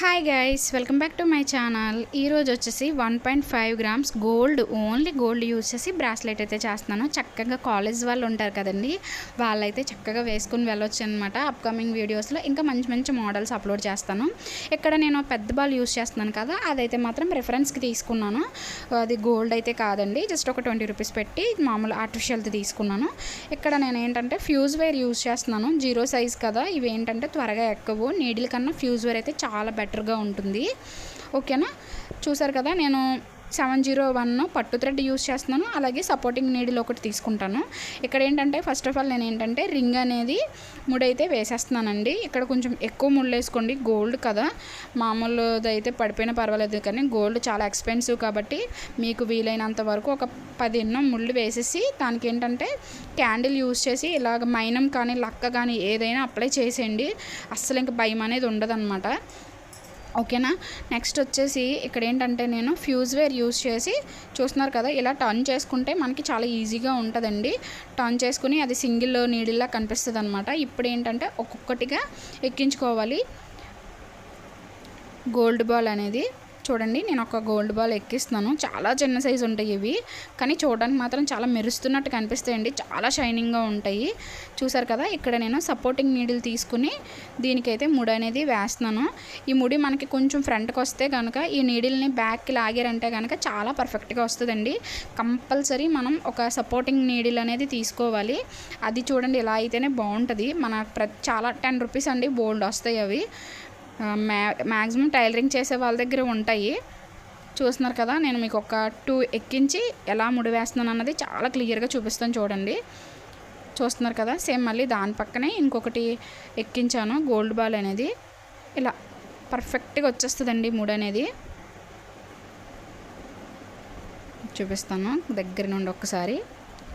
Hi guys welcome back to my channel ఈరోజు వచ్చేసి one point five grams gold only gold use చేసి bracelet అయితే చేస్తున్నాను. చక్కగా కాలేజ్ వాళ్ళు ఉంటారు కదండి వాళ్ళైతే చక్కగా వేసుకుని వెళ్ళొచ్చు అనమాట అప్కమింగ్ వీడియోస్లో ఇంకా మంచి మంచి మోడల్స్ అప్లోడ్ చేస్తాను. ఇక్కడ నేను పెద్ద బాల్ యూజ్ చేస్తున్నాను కదా అదైతే మాత్రం రిఫరెన్స్కి తీసుకున్నాను. అది గోల్డ్ అయితే కాదండి జస్ట్ ఒక ట్వంటీ రూపీస్ పెట్టి మామూలు ఆర్టిఫిషియల్ది తీసుకున్నాను. ఇక్కడ నేను ఏంటంటే ఫ్యూజ్ వేర్ యూజ్ చేస్తున్నాను జీరో సైజ్ కదా ఇవి ఏంటంటే త్వరగా ఎక్కవు నీడిల్ కన్నా ఫ్యూజ్ వేర్ అయితే చాలా బెటర్ బెటర్గా ఉంటుంది. ఓకేనా? చూసారు కదా నేను సెవెన్ జీరో వన్ పట్టు థ్రెడ్ యూస్ చేస్తున్నాను. అలాగే సపోర్టింగ్ నీడిల్ ఒకటి తీసుకుంటాను. ఇక్కడ ఏంటంటే ఫస్ట్ ఆఫ్ ఆల్ నేను ఏంటంటే రింగ్ అనేది ముడైతే వేసేస్తున్నానండి. ఇక్కడ కొంచెం ఎక్కువ ముళ్ళు వేసుకోండి. గోల్డ్ కదా. మామూలుదైతే అయితే పడిపోయినా పర్వాలేదు కానీ గోల్డ్ చాలా ఎక్స్పెన్సివ్ కాబట్టి మీకు వీలైనంత వరకు ఒక పది ఎన్నో ముళ్ళు వేసేసి దానికి ఏంటంటే క్యాండిల్ యూస్ చేసి ఇలాగ మైనం కానీ లక్క కానీ ఏదైనా అప్లై చేసేయండి. అస్సలు ఇంకా భయం అనేది ఉండదన్నమాట. ఓకేనా? నెక్స్ట్ వచ్చేసి ఇక్కడ ఏంటంటే నేను ఫ్యూజ్ వేర్ యూస్ చేసి చూస్తున్నారు కదా ఇలా టర్న్ చేసుకుంటే మనకి చాలా ఈజీగా ఉంటుందండి. టర్న్ చేసుకుని అది సింగిల్ నీడిల్లా కనిపిస్తుంది అనమాట ఇప్పుడు ఏంటంటే ఒక్కొక్కటిగా ఎక్కించుకోవాలి. గోల్డ్ బాల్ అనేది. చూడండి నేను ఒక గోల్డ్ బాల్ ఎక్కిస్తున్నాను. చాలా చిన్న సైజు ఉంటాయి ఇవి. కానీ చూడడానికి మాత్రం చాలా మెరుస్తున్నట్టు కనిపిస్తాయండి. చాలా షైనింగ్గా ఉంటాయి. చూసారు కదా ఇక్కడ నేను సపోర్టింగ్ నీడిల్ తీసుకుని దీనికైతే ముడి అనేది వేస్తున్నాను. ఈ ముడి మనకి కొంచెం ఫ్రంట్కి వస్తే కనుక ఈ నీడిల్ని బ్యాక్కి లాగారంటే కనుక చాలా పర్ఫెక్ట్గా వస్తుందండి. కంపల్సరీ మనం ఒక సపోర్టింగ్ నీడిల్ అనేది తీసుకోవాలి. అది చూడండి ఇలా అయితేనే బాగుంటుంది. మన ప్ర చాలా టెన్ రూపీస్ అండి బోల్డ్ వస్తాయి అవి. మ్యా మ్యాక్సిమం టైలరింగ్ చేసే వాళ్ళ దగ్గర ఉంటాయి. చూస్తున్నారు కదా నేను మీకు ఒక టూ ఎక్కించి ఎలా ముడి వేస్తున్నాను అన్నది చాలా క్లియర్గా చూపిస్తాను చూడండి. చూస్తున్నారు కదా సేమ్ మళ్ళీ దాని పక్కనే ఇంకొకటి ఎక్కించాను గోల్డ్ బాల్ అనేది. ఇలా పర్ఫెక్ట్గా వచ్చేస్తుందండి ముడి అనేది. చూపిస్తాను దగ్గర నుండి ఒక్కసారి.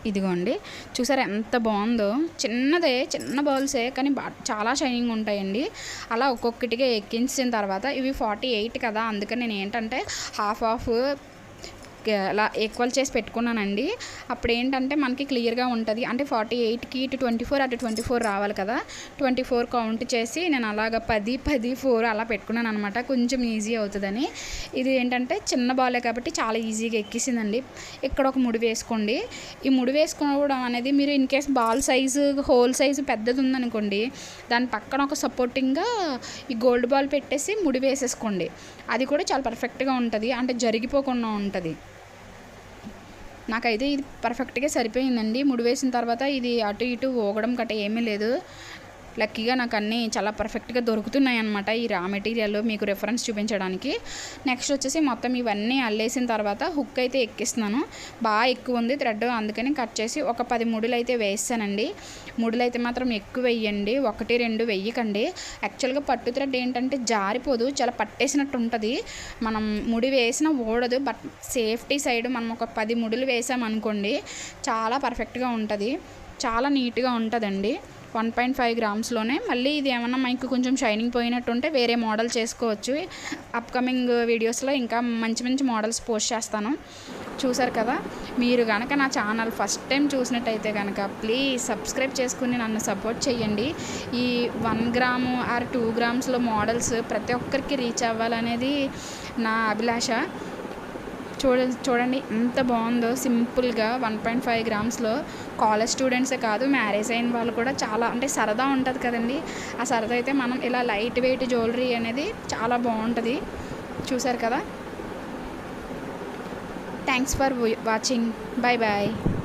ఇదిగోండి. చూసారా ఎంత బాగుందో? చిన్నదే చిన్న బౌల్సే కానీ చాలా షైనింగ్ ఉంటాయండి. అలా ఒక్కొక్కటిగా ఎక్కించిన తర్వాత ఇవి ఫార్టీ ఎయిట్ కదా అందుకని నేను ఏంటంటే హాఫ్ ఆఫ్ అలా ఈక్వల్ చేసి పెట్టుకున్నానండి. అప్పుడు ఏంటంటే మనకి క్లియర్గా ఉంటుంది. అంటే ఫార్టీ ఎయిట్కి ఇటు ట్వంటీ ఫోర్ అటు ట్వంటీ ఫోర్ రావాలి కదా. ట్వంటీ ఫోర్ కౌంట్ చేసి నేను అలాగ పది పది ఫోర్ అలా పెట్టుకున్నాను అనమాట కొంచెం ఈజీ అవుతుందని. ఇది ఏంటంటే చిన్న బాలే కాబట్టి చాలా ఈజీగా ఎక్కిసిందండి. ఇక్కడ ఒక ముడి వేసుకోండి. ఈ ముడి వేసుకోవడం అనేది మీరు in case ball size hole size పెద్దది ఉందనుకోండి దాని పక్కన ఒక సపోర్టింగ్గా ఈ గోల్డ్ బాల్ పెట్టేసి ముడి వేసేసుకోండి. అది కూడా చాలా పర్ఫెక్ట్గా ఉంటుంది. అంటే జరిగిపోకుండా ఉంటుంది. నాకైతే ఇది పర్ఫెక్ట్గా సరిపోయిందండి. ముడి వేసిన తర్వాత ఇది అటు ఇటు ఊగడం గట్ట ఏమీ లేదు. లక్కీగా నాకు అన్నీ చాలా పర్ఫెక్ట్గా దొరుకుతున్నాయి అనమాట ఈ రా మెటీరియల్ మీకు రిఫరెన్స్ చూపించడానికి. నెక్స్ట్ వచ్చేసి మొత్తం ఇవన్నీ అల్లేసిన తర్వాత హుక్ అయితే ఎక్కిస్తున్నాను. బాగా ఎక్కువ ఉంది థ్రెడ్ అందుకని కట్ చేసి ఒక పది ముడులు అయితే వేస్తానండి. ముడులు అయితే మాత్రం ఎక్కువ వెయ్యండి ఒకటి రెండు వెయ్యకండి యాక్చువల్గా పట్టు థ్రెడ్ ఏంటంటే జారిపోదు చాలా పట్టేసినట్టు ఉంటుంది. మనం ముడి వేసిన ఓడదు బట్ సేఫ్టీ సైడ్ మనం ఒక పది ముడులు వేసామనుకోండి చాలా పర్ఫెక్ట్గా ఉంటుంది. చాలా నీట్గా ఉంటుందండి. వన్ పాయింట్ ఫైవ్ గ్రామ్స్లోనే. మళ్ళీ ఇది ఏమన్నా మనకు కొంచెం షైనింగ్ పోయినట్టు ఉంటే వేరే మోడల్ చేసుకోవచ్చు. అప్కమింగ్ వీడియోస్లో ఇంకా మంచి మంచి మోడల్స్ పోస్ట్ చేస్తాను. చూసారు కదా? మీరు కనుక నా ఛానల్ ఫస్ట్ టైం చూసినట్టయితే కనుక ప్లీజ్ సబ్స్క్రైబ్ చేసుకుని నన్ను సపోర్ట్ చేయండి ఈ వన్ గ్రాము ఆర్ టూ గ్రామ్స్లో మోడల్స్ ప్రతి ఒక్కరికి రీచ్ అవ్వాలనేది నా అభిలాష. చూడ చూడండి ఎంత బాగుందో సింపుల్గా వన్ పాయింట్ ఫైవ్ గ్రామ్స్లో కాలేజ్ స్టూడెంట్సే కాదు మ్యారేజ్ అయిన వాళ్ళు కూడా చాలా అంటే సరదా ఉంటుంది కదండి. ఆ సరదా అయితే మనం ఇలా లైట్ వెయిట్ జ్యువెలరీ అనేది చాలా బాగుంటుంది. చూసారు కదా? Thanks for watching. Bye bye